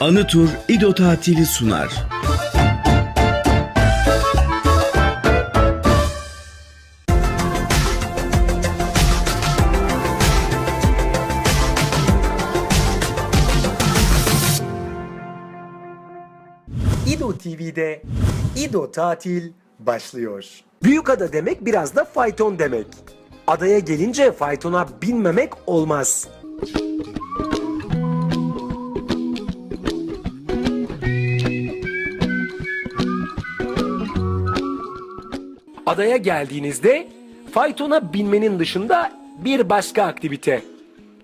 Anıtur İdo Tatili sunar. İdo TV'de İdo Tatil başlıyor. Büyükada demek biraz da fayton demek. Adaya gelince faytona binmemek olmaz. Adaya geldiğinizde faytona binmenin dışında bir başka aktivite.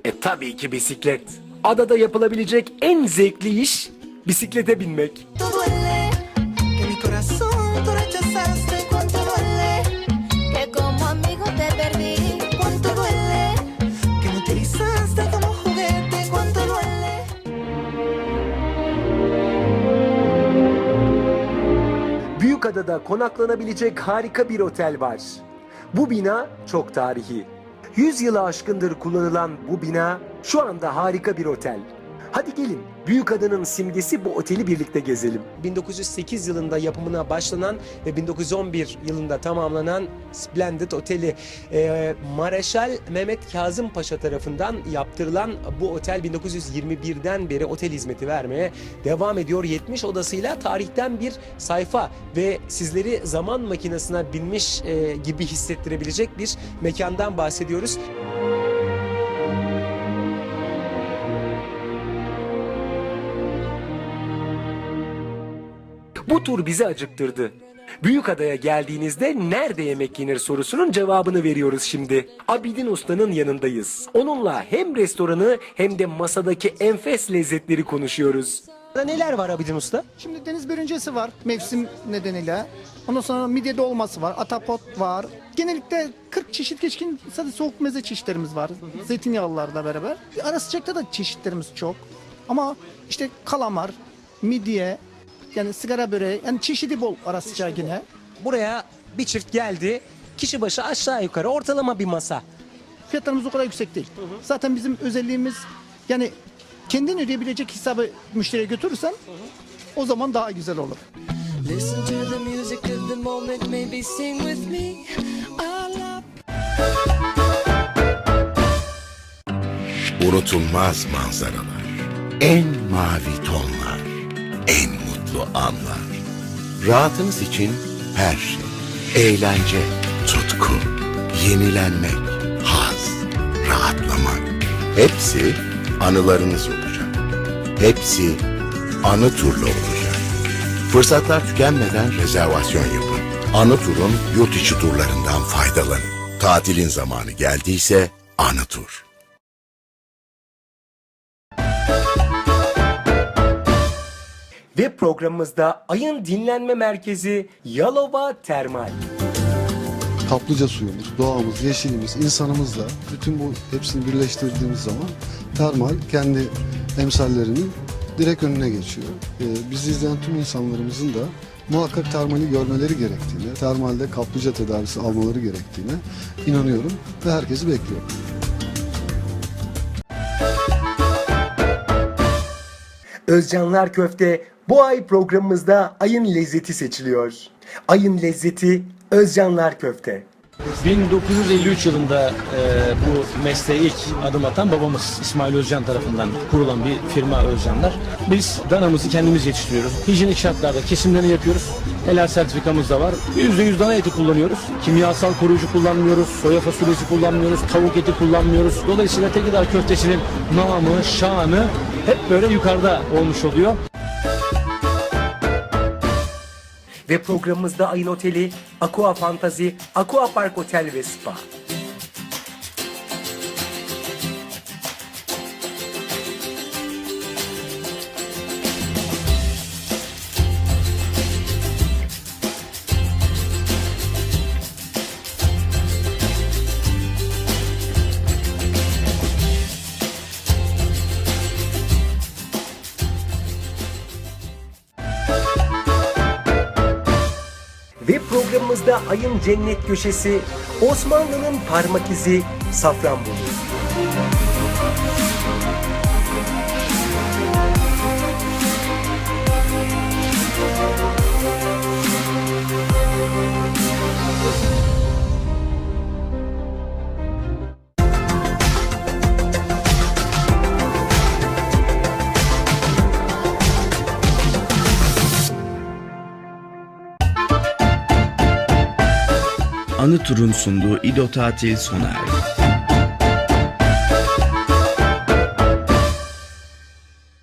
E tabii ki bisiklet. Adada yapılabilecek en zevkli iş bisiklete binmek. Büyükada'da konaklanabilecek harika bir otel var. Bu bina çok tarihi. 100 yılı aşkındır kullanılan bu bina şu anda harika bir otel. Hadi gelin Büyükada'nın simgesi bu oteli birlikte gezelim. 1908 yılında yapımına başlanan ve 1911 yılında tamamlanan Splendid Oteli e, Mareşal Mehmet Kazım Paşa tarafından yaptırılan bu otel 1921'den beri otel hizmeti vermeye devam ediyor. 70 odasıyla tarihten bir sayfa ve sizleri zaman makinesine binmiş e, gibi hissettirebilecek bir mekandan bahsediyoruz. Bu tur bizi acıktırdı. Büyükada'ya geldiğinizde nerede yemek yenir sorusunun cevabını veriyoruz şimdi. Abidin Usta'nın yanındayız. Onunla hem restoranı hem de masadaki enfes lezzetleri konuşuyoruz. Neler var Abidin Usta? Şimdi deniz börüncesi var mevsim nedeniyle. Ondan sonra midye dolması var, atapot var. Genellikle 40 çeşit geçkin sadece soğuk meze çeşitlerimiz var. Zeytinyağlılarla beraber. Ara sıcakta da çeşitlerimiz çok. Ama işte kalamar, midye, yani sigara böreği, yani çeşidi bol ara sıcağı yine. Buraya bir çift geldi. Kişi başı aşağı yukarı ortalama bir masa. Fiyatlarımız o kadar yüksek değil. Zaten bizim özelliğimiz yani kendin ödeyebilecek hesabı müşteriye götürürsen o zaman daha güzel olur. listen to the music of the moment maybe sing with me I love Unutulmaz manzaralar, en mavi tonlar, en mutlu anlar. Rahatınız için her şey. Eğlence, tutku, yenilenmek, haz, rahatlamak. Hepsi anılarınız olacak. Hepsi anı turla olacak. Fırsatlar tükenmeden rezervasyon yapın. Anı turun yurt içi turlarından faydalanın. Tatilin zamanı geldiyse Anı Tur. Ve programımızda ayın dinlenme merkezi Yalova Termal. kaplıca suyumuz, doğamız, yeşilimiz, insanımızla bütün bu hepsini birleştirdiğimiz zaman termal kendi emsallerinin direkt önüne geçiyor. Ee, bizi izleyen tüm insanlarımızın da muhakkak termali görmeleri gerektiğine, termalde kaplıca tedavisi almaları gerektiğine inanıyorum ve herkesi bekliyorum. Özcanlar Köfte bu ay programımızda ayın lezzeti seçiliyor. Ayın lezzeti Özcanlar Köfte. 1953 yılında e, bu mesleğe ilk adım atan babamız İsmail Özcan tarafından kurulan bir firma Özcanlar. Biz danamızı kendimiz yetiştiriyoruz. Hijyenik şartlarda kesimlerini yapıyoruz. Helal sertifikamız da var. %100 dana eti kullanıyoruz. Kimyasal koruyucu kullanmıyoruz. Soya fasulyesi kullanmıyoruz. Tavuk eti kullanmıyoruz. Dolayısıyla Tekirdağ köftesinin namı, şanı hep böyle yukarıda olmuş oluyor. Ve programımızda ayın oteli Aqua Fantasy, Aqua Park Otel ve Spa. Programımızda ayın cennet köşesi Osmanlı'nın parmak izi Safranbolu. Anı Tur'un sunduğu İdo Tatil sona erdi.